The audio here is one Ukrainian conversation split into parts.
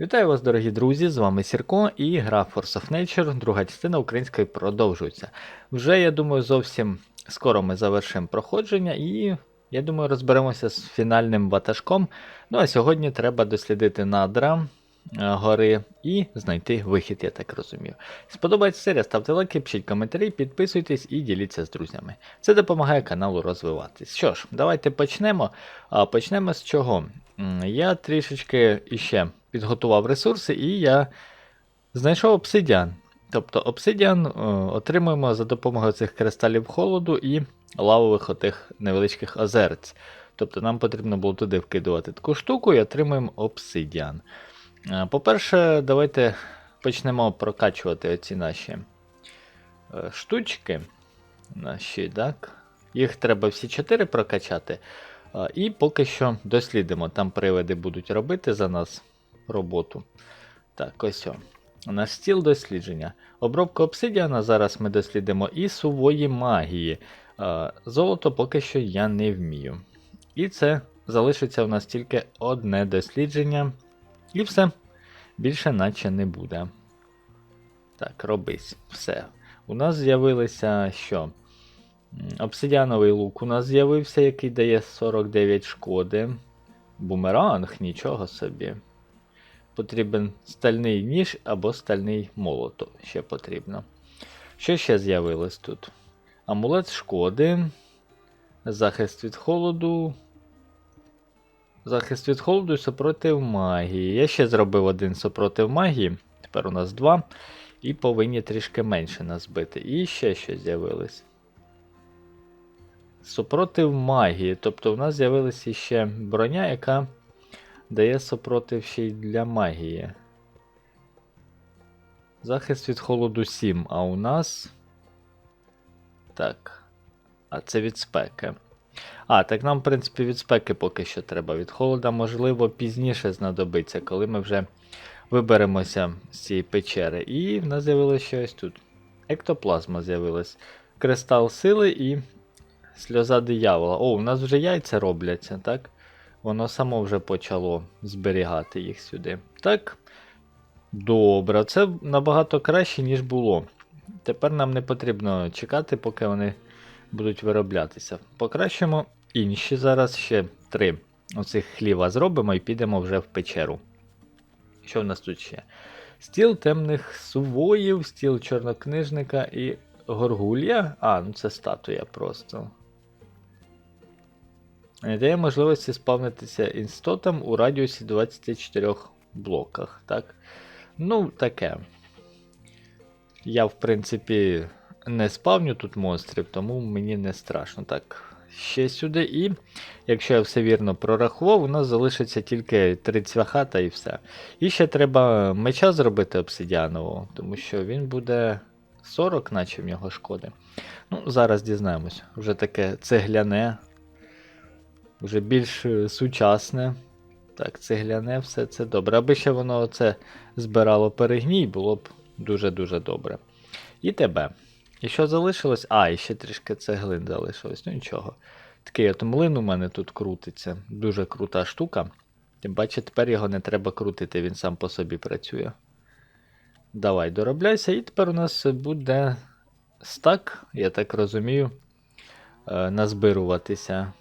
Вітаю вас, дорогі друзі! З вами Сірко і гра Force of Nature, друга частина української продовжується. Вже, я думаю, зовсім скоро ми завершимо проходження і, я думаю, розберемося з фінальним ватажком. Ну а сьогодні треба дослідити надра е, гори і знайти вихід, я так розумію. Сподобається серія, ставте лайки, пишіть коментарі, підписуйтесь і діліться з друзями. Це допомагає каналу розвиватись. Що ж, давайте почнемо. А почнемо з чого? Я трішечки іще підготував ресурси, і я знайшов обсидіан. Тобто обсидіан е, отримуємо за допомогою цих кристалів холоду і лавових отих невеличких озерць. Тобто нам потрібно було туди вкидувати таку штуку і отримуємо обсидіан. Е, По-перше, давайте почнемо прокачувати оці наші е, штучки. Наші, так? Їх треба всі чотири прокачати. І поки що дослідимо. Там привиди будуть робити за нас роботу. Так, ось о. У нас стіл дослідження. Обробка обсидіана зараз ми дослідимо і сувої магії. Золото поки що я не вмію. І це залишиться у нас тільки одне дослідження. І все. Більше наче не буде. Так, робись. Все. У нас з'явилися що? Обсидіановий лук у нас з'явився, який дає 49 шкоди. Бумеранг, нічого собі. Потрібен стальний ніж або стальний молот ще потрібно. Що ще з'явилось тут? Амулет шкоди. Захист від холоду. Захист від холоду і супротив магії. Я ще зробив один супротив магії. Тепер у нас два. І повинні трішки менше нас бити. І ще щось з'явилось. Супротив магії. Тобто в нас з'явилася ще броня, яка дає супротив ще й для магії. Захист від холоду 7, а у нас. Так. А це від спеки. А, так нам, в принципі, від спеки поки що треба. Від холода, можливо, пізніше знадобиться, коли ми вже виберемося з цієї печери. І в нас з'явилося щось тут. Ектоплазма з'явилась. Кристал сили і сльоза диявола. О, у нас вже яйця робляться, так? Воно само вже почало зберігати їх сюди. Так. Добре, це набагато краще, ніж було. Тепер нам не потрібно чекати, поки вони будуть вироблятися. Покращимо інші зараз ще три оцих хліва зробимо і підемо вже в печеру. Що в нас тут ще? Стіл темних сувоїв, стіл чорнокнижника і горгулья. А, ну це статуя просто. Не дає можливості спавнитися інстотам у радіусі 24 блоках. Так? Ну, таке. Я, в принципі, не спавню тут монстрів, тому мені не страшно. Так, ще сюди. І, якщо я все вірно прорахував, у нас залишиться тільки три цвяхата і все. І ще треба меча зробити обсидіанового, тому що він буде 40, наче в нього шкоди. Ну, зараз дізнаємось. Вже таке цегляне, вже більш е, сучасне. Так, цегляне, все це добре. Аби ще воно оце збирало перегній, було б дуже-дуже добре. І тебе. І що залишилось? А, і ще трішки цеглин залишилось. Ну нічого. Такий от млин у мене тут крутиться. Дуже крута штука. Тим паче, тепер його не треба крутити, він сам по собі працює. Давай, доробляйся, і тепер у нас буде стак, я так розумію, е, назбируватися.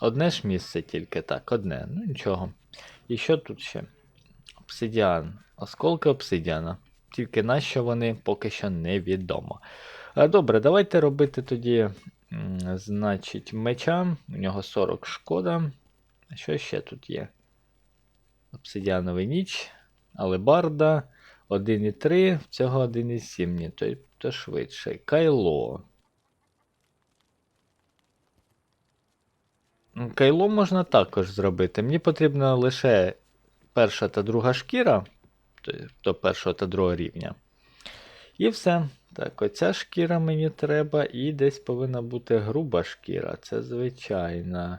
Одне ж місце тільки так, одне. Ну нічого. І що тут ще? Обсидіан. Осколки обсидіана. Тільки на що вони поки що невідомо. А, Добре, давайте робити тоді, значить, меча. У нього 40 шкода. Що ще тут є? Обсидіановий ніч, алебарда, 1,3, цього 1,7, ні, то, то швидше. Кайло. Кайло можна також зробити. Мені потрібна лише перша та друга шкіра, то- то першого та другого рівня. І все. Так, оця шкіра мені треба, і десь повинна бути груба шкіра. Це звичайна.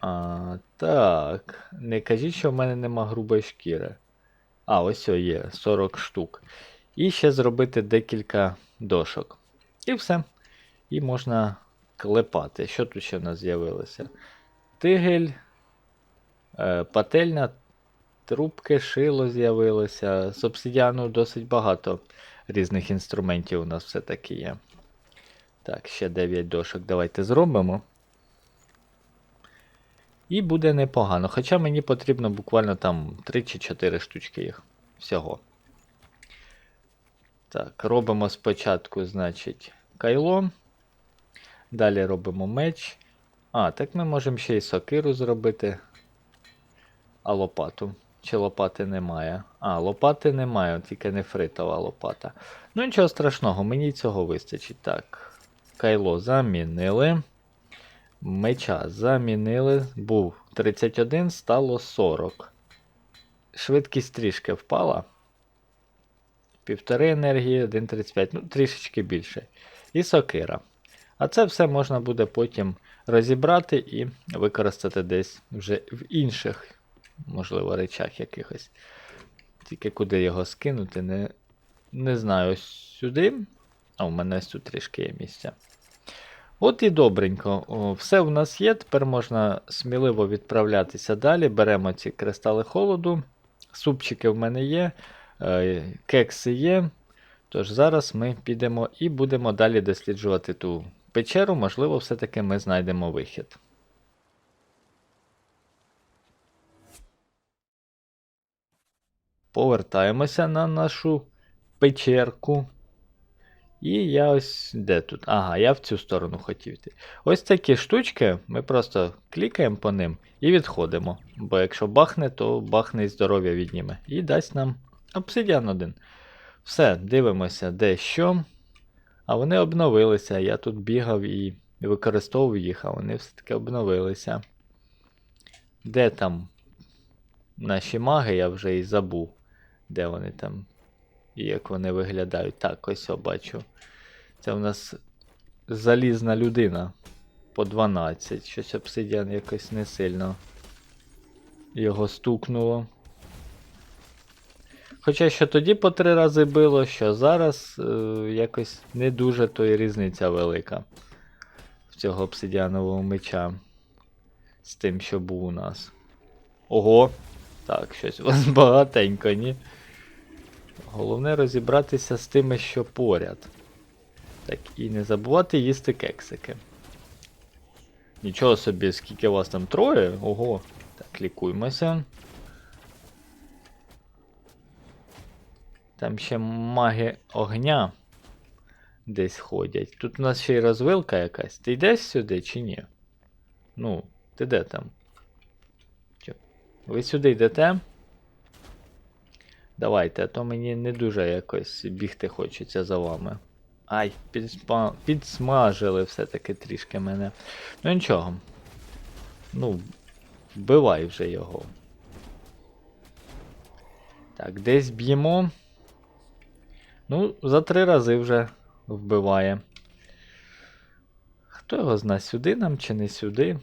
А, так. Не кажіть, що в мене нема грубої шкіри. А, ось о є, 40 штук. І ще зробити декілька дошок. І все. І можна клепати. Що тут ще в нас з'явилося? Тигель, е, пательня, трубки, шило з'явилося. З досить багато різних інструментів у нас все-таки є. Так, ще 9 дошок давайте зробимо. І буде непогано. Хоча мені потрібно буквально там 3 чи 4 штучки їх всього. Так, робимо спочатку, значить, кайло. Далі робимо меч. А, так ми можемо ще й сокиру зробити. А лопату. Чи лопати немає? А, лопати немає, тільки нефритова лопата. Ну нічого страшного, мені цього вистачить. Так. Кайло замінили. Меча замінили. Був 31, стало 40. Швидкість трішки впала. Півтори енергії, 1,35, ну трішечки більше. І сокира. А це все можна буде потім розібрати і використати десь вже в інших, можливо, речах якихось. Тільки куди його скинути, не, не знаю. Сюди. А у мене тут трішки є місця. От і добренько. О, все в нас є. Тепер можна сміливо відправлятися далі. Беремо ці кристали холоду. Супчики в мене є, е, кекси є. Тож зараз ми підемо і будемо далі досліджувати ту печеру. Можливо, все-таки ми знайдемо вихід. Повертаємося на нашу печерку. І я ось де тут? Ага, я в цю сторону хотів йти. Ось такі штучки, ми просто клікаємо по ним і відходимо. Бо якщо бахне, то бахне і здоров'я відніме. І дасть нам обсидіан один. Все, дивимося, де що. А вони обновилися. Я тут бігав і використовував їх, а вони все-таки обновилися. Де там наші маги, я вже і забув. Де вони там і як вони виглядають. Так, ось я бачу. Це у нас залізна людина по 12. Щось обсидіан якось не сильно його стукнуло. Хоча що тоді по три рази било, що зараз е, якось не дуже то і різниця велика в цього обсидіанового меча з тим, що був у нас. Ого! Так, щось у вас багатенько, ні? Головне розібратися з тими, що поряд. Так, і не забувати їсти кексики. Нічого собі, скільки вас там троє? Ого. Так, лікуємося. Там ще маги огня десь ходять. Тут у нас ще й розвилка якась. Ти йдеш сюди чи ні? Ну, ти де там? Ви сюди йдете? Давайте, а то мені не дуже якось бігти хочеться за вами. Ай, підспа... підсмажили все-таки трішки мене. Ну нічого. Ну, вбивай вже його. Так, десь б'ємо. Ну, за три рази вже вбиває. Хто його зна, сюди нам чи не сюди?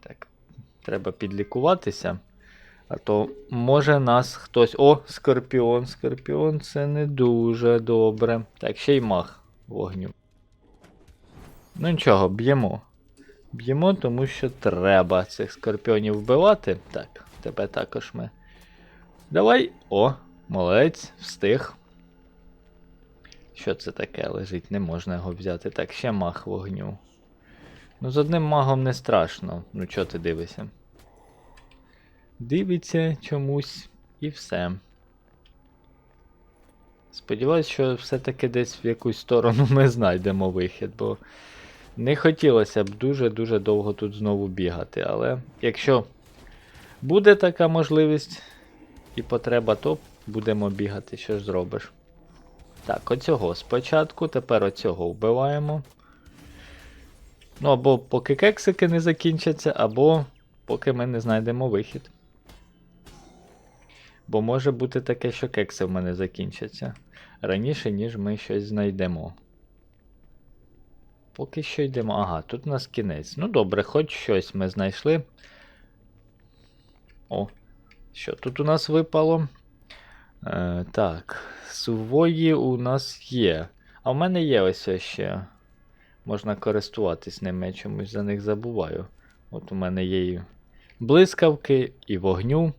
Так, треба підлікуватися. А то може нас хтось. О, скорпіон, скорпіон це не дуже добре. Так, ще й мах вогню. Ну нічого, б'ємо. Б'ємо, тому що треба цих скорпіонів вбивати. Так, тебе також ми. Давай. О, молодець, встиг. Що це таке лежить? Не можна його взяти. Так, ще мах вогню. Ну, з одним магом не страшно. Ну, чого ти дивишся? Дивиться чомусь і все. Сподіваюсь, що все-таки десь в якусь сторону ми знайдемо вихід, бо не хотілося б дуже-дуже довго тут знову бігати. Але якщо буде така можливість і потреба, то будемо бігати, що ж зробиш. Так, оцього спочатку, тепер оцього вбиваємо. Ну, або поки кексики не закінчаться, або поки ми не знайдемо вихід. Бо може бути таке, що кекси в мене закінчаться раніше, ніж ми щось знайдемо. Поки що йдемо. Ага, тут у нас кінець. Ну добре, хоч щось ми знайшли. О, що тут у нас випало? Е, Так, сувої у нас є. А в мене є ось ще. Можна користуватись ними, я чомусь за них забуваю. От у мене є і блискавки, і вогню.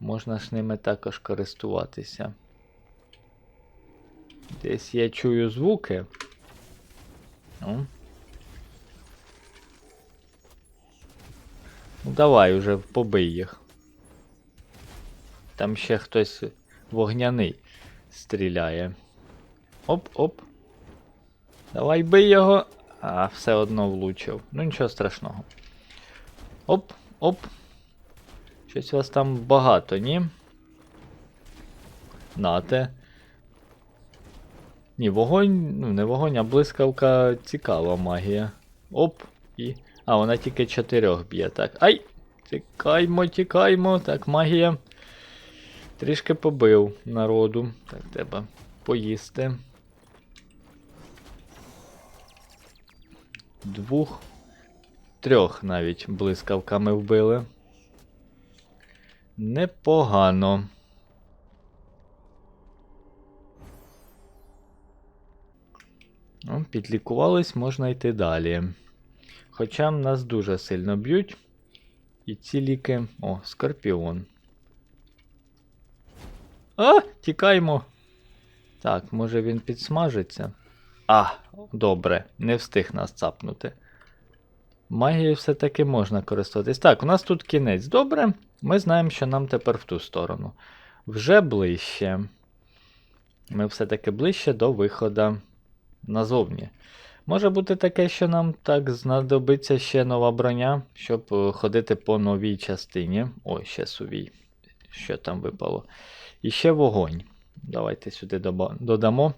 можна ж ними також користуватися. Десь я чую звуки. Ну. Ну давай уже побий їх. Там ще хтось вогняний стріляє. Оп-оп. Давай бий його. А, все одно влучив. Ну нічого страшного. Оп, оп. Щось у вас там багато, ні? Нате. Ні, вогонь, ну не вогонь, а блискавка цікава магія. Оп, і. А, вона тільки чотирьох б'є, так. Ай! Тікаймо, тікаймо. Так, магія. Трішки побив народу. Так, треба поїсти. Двох. Трьох навіть блискавками вбили. Непогано. Ну, підлікувались, можна йти далі. Хоча нас дуже сильно б'ють. І ці ліки. О, скорпіон. А, тікаймо. Так, може він підсмажиться. А, добре, не встиг нас цапнути. Магією все-таки можна користуватись. Так, у нас тут кінець. Добре. Ми знаємо, що нам тепер в ту сторону. Вже ближче. Ми все-таки ближче до виходу назовні. Може бути таке, що нам так знадобиться ще нова броня, щоб е, ходити по новій частині. Ой, ще сувій. Що там випало? І ще вогонь. Давайте сюди додамо.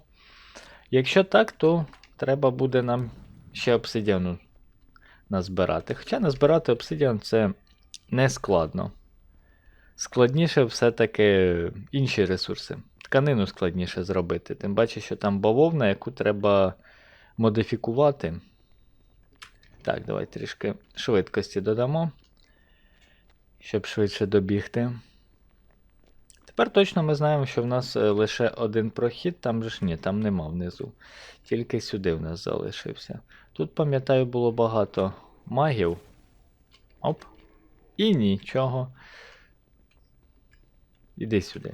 Якщо так, то треба буде нам ще обсидіану назбирати. Хоча назбирати обсидіан це не складно. Складніше все-таки інші ресурси. Тканину складніше зробити. Тим паче, що там бавовна, яку треба модифікувати. Так, давай трішки швидкості додамо, щоб швидше добігти. Тепер точно ми знаємо, що в нас е, лише один прохід, там же ж ні, там нема внизу. Тільки сюди в нас залишився. Тут, пам'ятаю, було багато магів. Оп. І нічого. Іди сюди.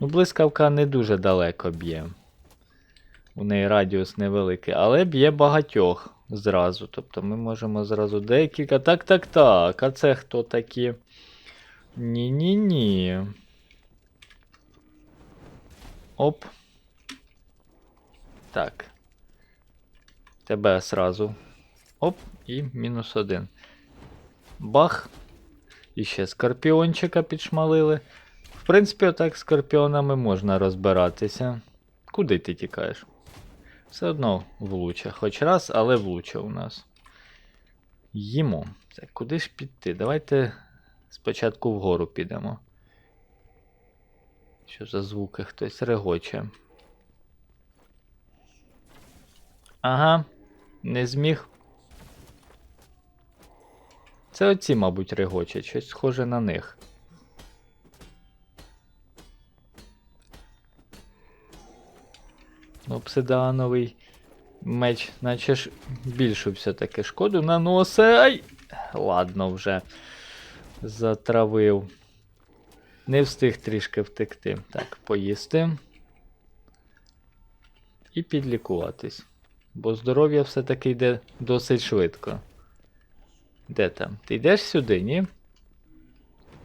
Ну, блискавка не дуже далеко б'є. У неї радіус невеликий, але б'є багатьох зразу. Тобто ми можемо зразу декілька. Так, так, так. А це хто такі? Ні-ні-ні. Оп. Так. Тебе сразу. Оп, і мінус один. Бах. І ще скорпіончика підшмалили. В принципі, отак скорпіонами можна розбиратися. Куди ти тікаєш? Все одно влуче. Хоч раз, але влуче у нас. Їмо. Так, куди ж піти? Давайте спочатку вгору підемо. Що за звуки? Хтось регоче. Ага, не зміг. Це оці, мабуть, регочать, щось схоже на них. Обсидановий меч, наче ж більшу все-таки шкоду наносить. Ай! Ладно вже. Затравив. Не встиг трішки втекти. Так, поїсти. І підлікуватись. Бо здоров'я все-таки йде досить швидко. Де там? Ти йдеш сюди, ні?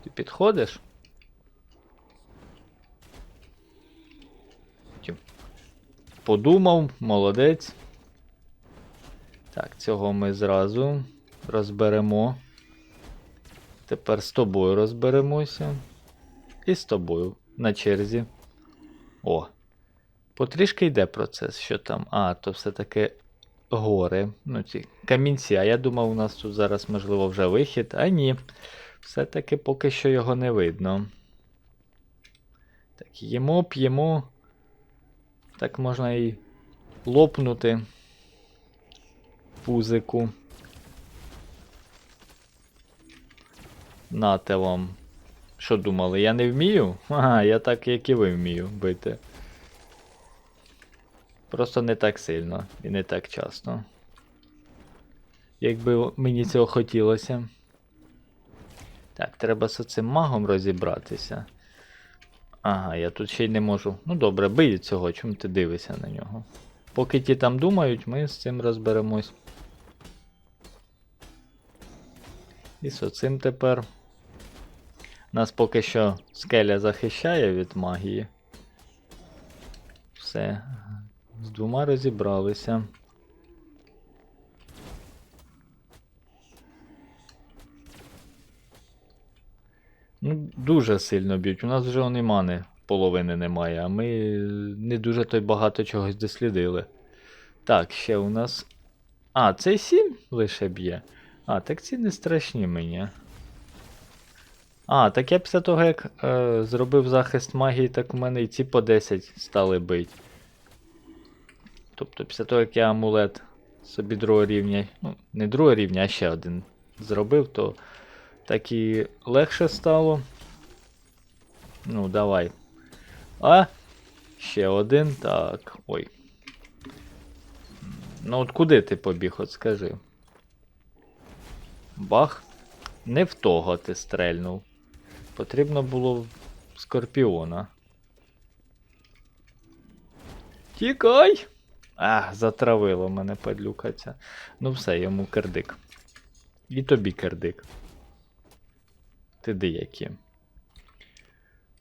Ти підходиш? Подумав, молодець. Так, цього ми зразу розберемо. Тепер з тобою розберемося. І з тобою на черзі. О. Потрішки йде процес, що там. А, то все-таки гори. Ну, ці камінці. А я думав, у нас тут зараз, можливо, вже вихід. А ні. Все-таки поки що його не видно. Так, їмо, п'ємо. Так можна і лопнути пузику. Нате вам. Що думали, я не вмію? Ага, я так, як і ви вмію бити. Просто не так сильно і не так часто. Якби мені цього хотілося. Так, треба з цим магом розібратися. Ага, я тут ще й не можу. Ну добре, бий цього, чому ти дивишся на нього? Поки ті там думають, ми з цим розберемось. І з оцим тепер. Нас поки що скеля захищає від магії. Все. З двома розібралися. Ну, дуже сильно б'ють. У нас вже вони мани половини немає, а ми не дуже то й багато чогось дослідили. Так, ще у нас. А, цей 7 лише б'є. А, так ці не страшні мені. А, так я після того, як е, зробив захист магії, так у мене і ці по 10 стали бить. Тобто, після того, як я амулет собі другого рівня, ну, не другого рівня, а ще один зробив, то так і легше стало. Ну, давай. А, ще один. Так. Ой. Ну от куди ти побіг, от скажи. Бах. Не в того ти стрельнув. Потрібно було скорпіона. Тікай! Ах, затравило мене падлюка. Ну все, йому кердик. І тобі кердик. Ти деякі.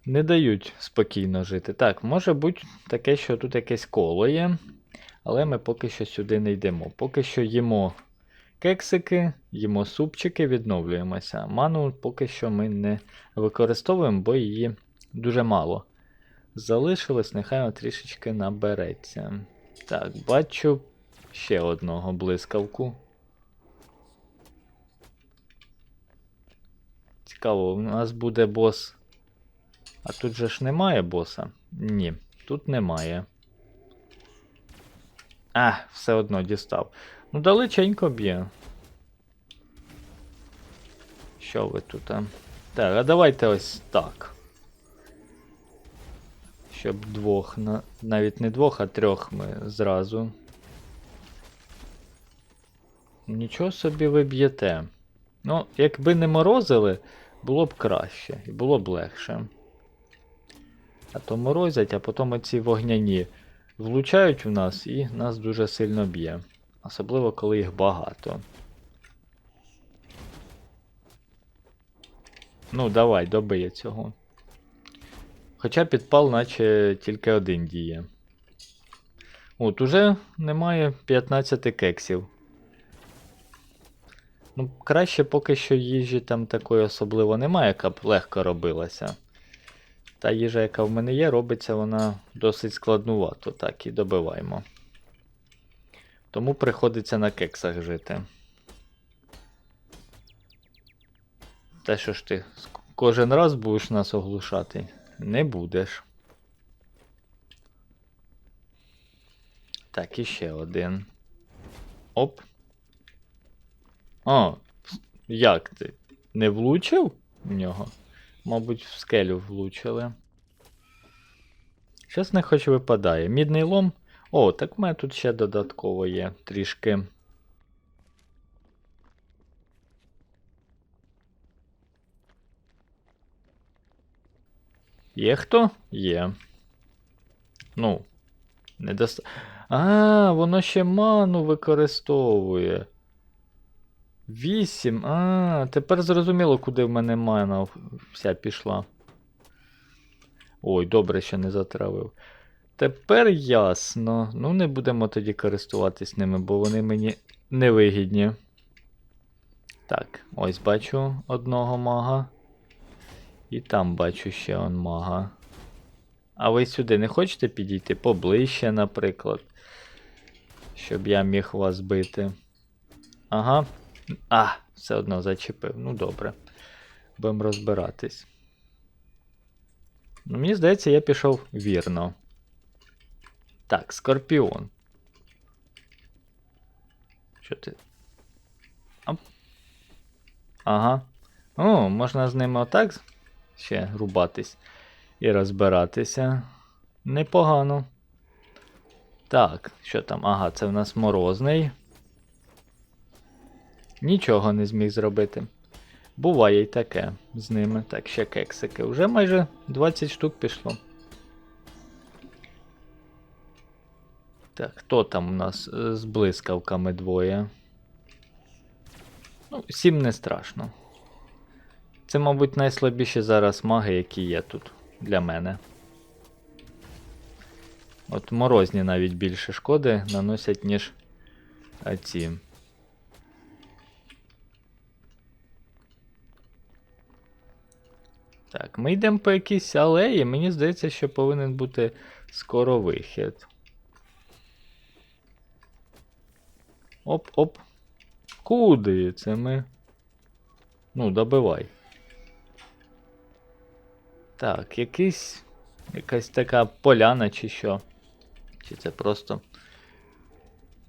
Не дають спокійно жити. Так, може бути таке, що тут якесь коло є. Але ми поки що сюди не йдемо. Поки що їмо кексики, їмо супчики, відновлюємося. Ману поки що ми не використовуємо, бо її дуже мало. Залишилось, нехай трішечки набереться. Так, бачу ще одного блискавку. Цікаво, у нас буде бос. А тут же ж немає боса? Ні, тут немає. А, все одно дістав. Ну, далеченько б'є. Що ви тут? А? Так, а давайте ось так. Щоб двох, на... навіть не двох, а трьох ми зразу. Нічого собі ви б'єте. Ну, якби не морозили, було б краще і було б легше. А то морозять, а потім оці вогняні влучають в нас і нас дуже сильно б'є. Особливо, коли їх багато. Ну, давай, добиє цього. Хоча підпал, наче тільки один діє. От, уже немає 15 кексів. Ну, краще поки що їжі там такої особливо немає, яка б легко робилася. Та їжа, яка в мене є, робиться вона досить складнувато, так і добиваємо. Тому приходиться на кексах жити. Та що ж ти кожен раз будеш нас оглушати? Не будеш. Так, і ще один. Оп. О, як ти? Не влучив в нього? Мабуть, в скелю влучили. Щас не хоч випадає. Мідний лом. О, так в мене тут ще додатково є трішки. Є хто? Є. Ну. Не доста... А, воно ще ману використовує. Вісім. А, тепер зрозуміло, куди в мене мана вся пішла. Ой, добре, що не затравив. Тепер ясно. Ну, не будемо тоді користуватись ними, бо вони мені невигідні. Так, ось бачу одного мага. І там бачу ще он мага. А ви сюди не хочете підійти поближче, наприклад. Щоб я міг вас бити. Ага. А, все одно зачепив. Ну добре. Будемо розбиратись. Ну, мені здається, я пішов вірно. Так, скорпіон. Що ти? Ап. Ага. О, можна з ними отак ще рубатись і розбиратися. Непогано. Так, що там? Ага, це в нас морозний. Нічого не зміг зробити. Буває й таке з ними. Так, ще кексики. Вже майже 20 штук пішло. Так, хто там у нас е, з блискавками двоє? Ну, сім не страшно. Це, мабуть, найслабіші зараз маги, які є тут для мене. От морозні навіть більше шкоди наносять, ніж ці. Так, ми йдемо по якійсь алеї. Мені здається, що повинен бути скоро вихід. Оп-оп. Куди це ми? Ну, добивай. Так, якийсь. Якась така поляна чи що. Чи це просто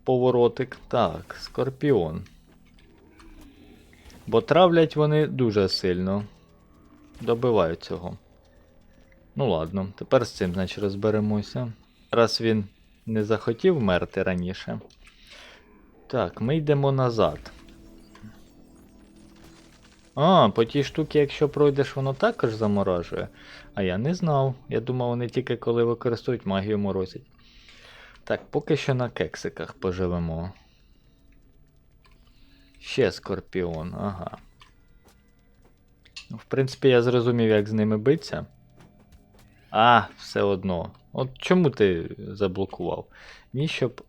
поворотик. Так, скорпіон. Бо травлять вони дуже сильно. Добивають цього. Ну ладно, тепер з цим, значить, розберемося. Раз він не захотів вмерти раніше. Так, ми йдемо назад. А, по тій штуці, якщо пройдеш, воно також заморожує. А я не знав. Я думав, вони тільки коли використовують магію морозять. Так, поки що на кексиках поживемо. Ще скорпіон, ага. Ну, В принципі, я зрозумів, як з ними битися. А, все одно. От чому ти заблокував? Ні, щоб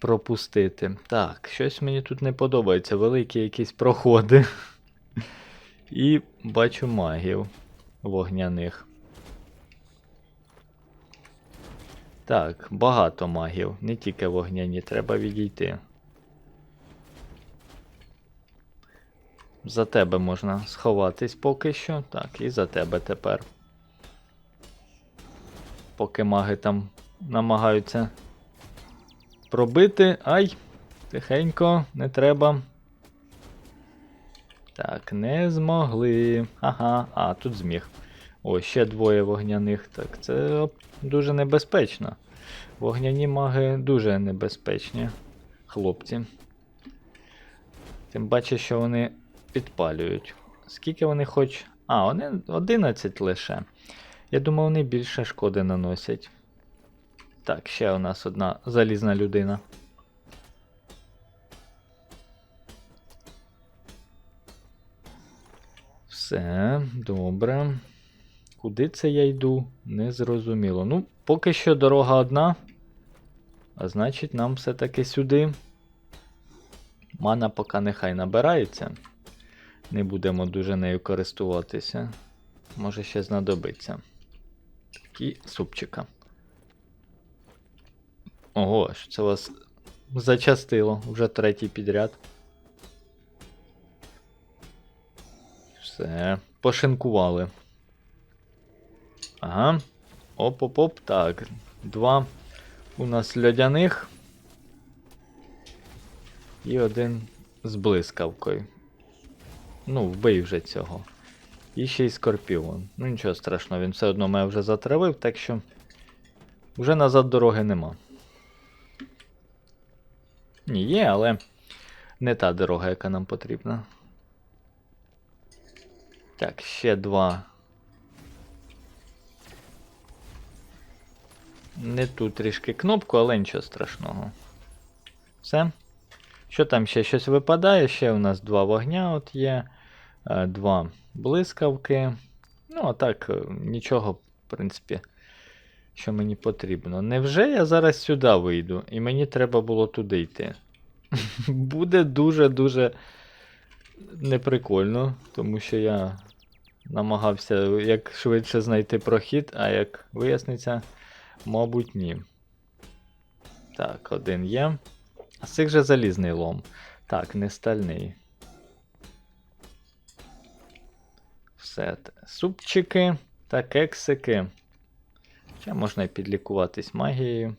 пропустити. Так, щось мені тут не подобається. Великі якісь проходи. І бачу магів вогняних. Так, багато магів, не тільки вогняні, треба відійти. За тебе можна сховатись поки що. Так, і за тебе тепер. Поки маги там намагаються пробити. Ай! Тихенько, не треба. Так, не змогли. Ага, а, тут зміг. О, ще двоє вогняних. Так, це дуже небезпечно. Вогняні маги дуже небезпечні хлопці. Тим паче, що вони підпалюють. Скільки вони хоч. А, вони 11 лише. Я думав, вони більше шкоди наносять. Так, ще у нас одна залізна людина. Все, добре. Куди це я йду? Незрозуміло. Ну, поки що дорога одна. А значить, нам все-таки сюди. Мана поки нехай набирається. Не будемо дуже нею користуватися. Може ще знадобиться. Такі супчика. Ого, що це вас зачастило вже третій підряд. Все, пошинкували. Ага. Оп-оп-оп. Так. Два у нас льодяних. І один з блискавкою. Ну, вбий вже цього. І ще й скорпіон. Ну нічого страшного, він все одно мене вже затравив, так що вже назад дороги нема. Ні, є, але не та дорога, яка нам потрібна. Так, ще два. Не ту трішки кнопку, але нічого страшного. Все. Що там ще щось випадає? Ще у нас два вогня от є. е, Два блискавки. Ну, а так, е, нічого, в принципі, що мені потрібно. Невже я зараз сюди вийду, і мені треба було туди йти? Буде дуже-дуже неприкольно, тому що я намагався як швидше знайти прохід, а як виясниться, мабуть, ні. Так, один є. А з цих же залізний лом. Так, не стальний. Все. Супчики та кексики. Ще можна і підлікуватись магією.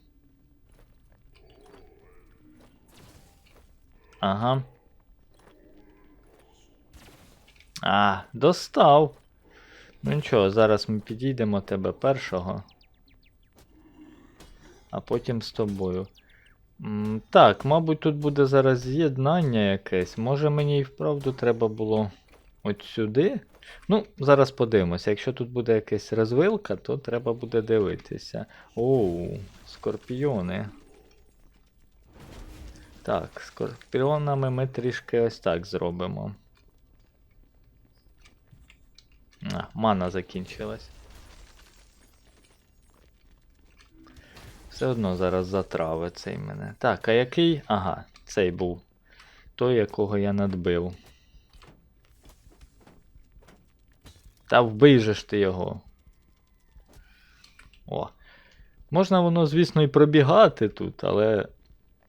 Ага. А, достав. Ну нічого, зараз ми підійдемо тебе першого. А потім з тобою. М, Так, мабуть, тут буде зараз з'єднання якесь. Може мені і вправду треба було от сюди. Ну, зараз подивимося. Якщо тут буде якась розвилка, то треба буде дивитися. Оу, скорпіони. Так, скорпіонами ми трішки ось так зробимо. А, мана закінчилась. Все одно зараз затрави цей мене. Так, а який? Ага, цей був. Той, якого я надбив. Та вбий же ж ти його. О. Можна воно, звісно, і пробігати тут, але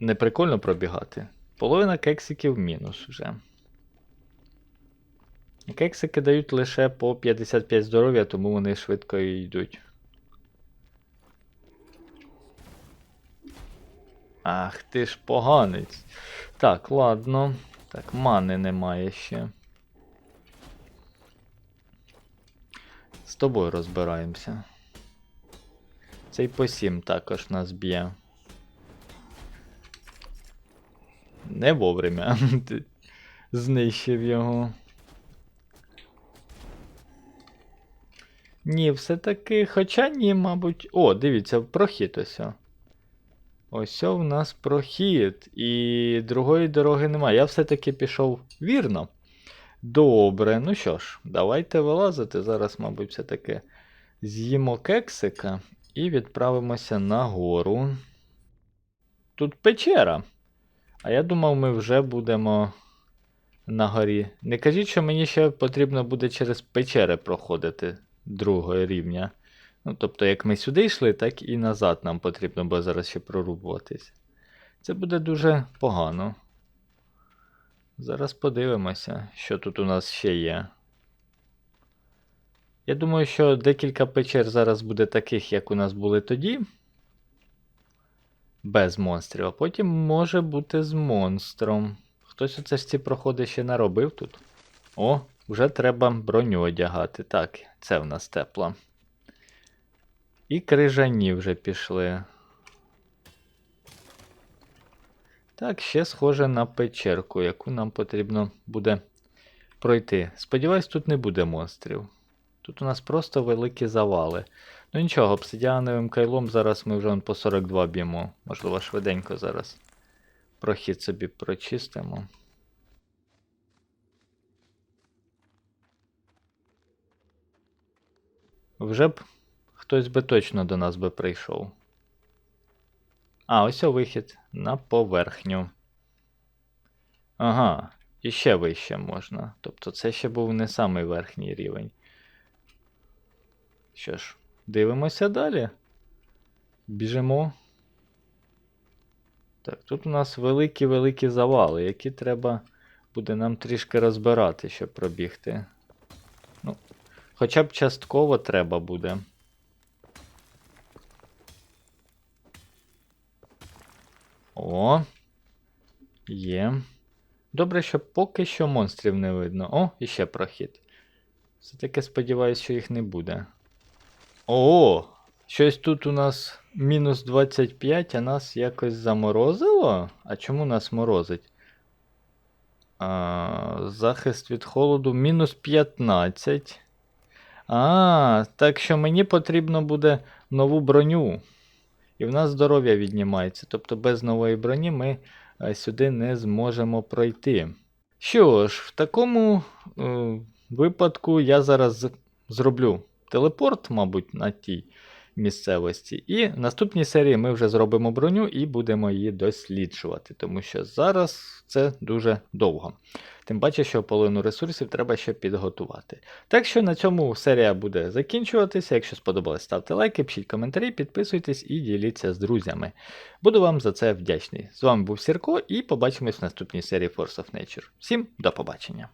не прикольно пробігати. Половина кексиків мінус вже. Кексики дають лише по 55 здоров'я, тому вони швидко і йдуть. Ах, ти ж поганець. Так, ладно. Так, мани немає ще. З тобою розбираємося. Цей по 7 також нас б'є. Не вовремя. Знищив його. Ні, все-таки, хоча ні, мабуть. О, дивіться, прохід ось. Ось в нас прохід. І другої дороги немає. Я все-таки пішов вірно. Добре, ну що ж, давайте вилазити. Зараз, мабуть, все-таки з'їмо кексика і відправимося нагору. Тут печера. А я думав, ми вже будемо на горі. Не кажіть, що мені ще потрібно буде через печери проходити другого рівня. Ну, тобто, як ми сюди йшли, так і назад нам потрібно буде зараз ще прорубуватись. Це буде дуже погано. Зараз подивимося, що тут у нас ще є. Я думаю, що декілька печер зараз буде таких, як у нас були тоді. Без монстрів, а потім може бути з монстром. Хтось оце ж ці проходи ще наробив тут. О, вже треба броню одягати. Так, це в нас тепло. І крижані вже пішли. Так, ще схоже на печерку, яку нам потрібно буде пройти. Сподіваюсь, тут не буде монстрів. Тут у нас просто великі завали. Ну нічого, обсидіановим кайлом зараз ми вже по 42 б'ємо. Можливо, швиденько зараз прохід собі прочистимо. Вже б хтось би точно до нас би прийшов. А, ось о вихід на поверхню. Ага, і ще вище можна. Тобто це ще був не самий верхній рівень. Що ж, дивимося далі. Біжимо. Так, тут у нас великі-великі завали, які треба буде нам трішки розбирати, щоб пробігти. Хоча б частково треба буде. О. Є. Добре, що поки що монстрів не видно. О, і ще прохід. Все-таки сподіваюся, що їх не буде. О! Щось тут у нас мінус 25, а нас якось заморозило? А чому нас морозить? А, захист від холоду мінус 15. А, так що мені потрібно буде нову броню. І в нас здоров'я віднімається. Тобто без нової броні ми е, сюди не зможемо пройти. Що ж, в такому е, випадку я зараз зроблю телепорт, мабуть, на тій місцевості. І в наступній серії ми вже зробимо броню і будемо її досліджувати, тому що зараз це дуже довго. Тим паче, що половину ресурсів треба ще підготувати. Так що на цьому серія буде закінчуватися. Якщо сподобалось, ставте лайки, пишіть коментарі, підписуйтесь і діліться з друзями. Буду вам за це вдячний. З вами був Сірко і побачимось в наступній серії Force of Nature. Всім до побачення!